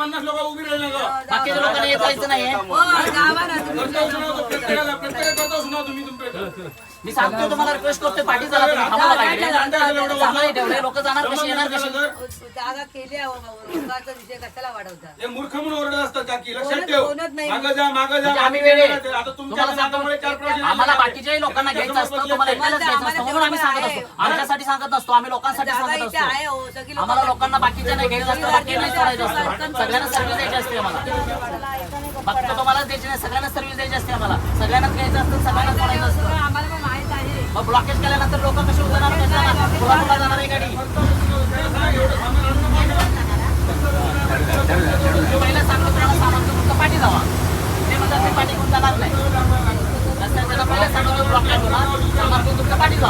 पन्नास लोक उभी राहिले हो, गावाला प्रत्येकाला मी सांगतो तुम्हाला रिक्वेस्ट करतोय पाठी तुम्ही थांबा ठेवले लोक जाणार कशी येणार कशी? जागा केली आहे बाबा. रोगाचा विषय कशाला वाढवता? हे मूर्ख म्हणून ओरडत असतात काकी लक्षात ठेव. नाही. मागं जा मागं जा. म्हणजे आम्ही वेळे आता तुमच्या तुम्हाला सांगतो नादामुळे चार प्रश्न आम्हाला. बाकीच्याही लोकांना घ्यायचं असतं तुम्हाला एकट्यालाच घ्यायचं असतं म्हणून आम्ही सांगत असतो. आमच्यासाठी सांगत नसतो आम्ही लोकांसाठी जागा सांगत इथे आहे असतो हो, सगळी लोकं- आम्हाला लोकांना बाकीच्या नाही घ्यायचं असतं बाकी नाही सोडायचं असतं. सगळ्यांना सर्व्हिस द्यायची असते आम्हाला. फक्त तुम्हालाच द्यायची नाही सगळ्यांना सर्व्हिस द्यायची असते आम्हाला सगळ्यांनाच घ्यायचं असतं सगळ्यांना सोडायचं असतं सगळं आम्हाला पण माहीत आहे मग ब्लॉकेज केल्यानंतर लोक कशी उतरणार कशाला? जाणार आहे गाडी? सांगतो पाठी जावा. ते म्हणतात ते पाठी घेऊन जाणार नाही. रस्त्याच्या पहिला सांगतो ब्लॉकेज होणार सामान पाठी जावा.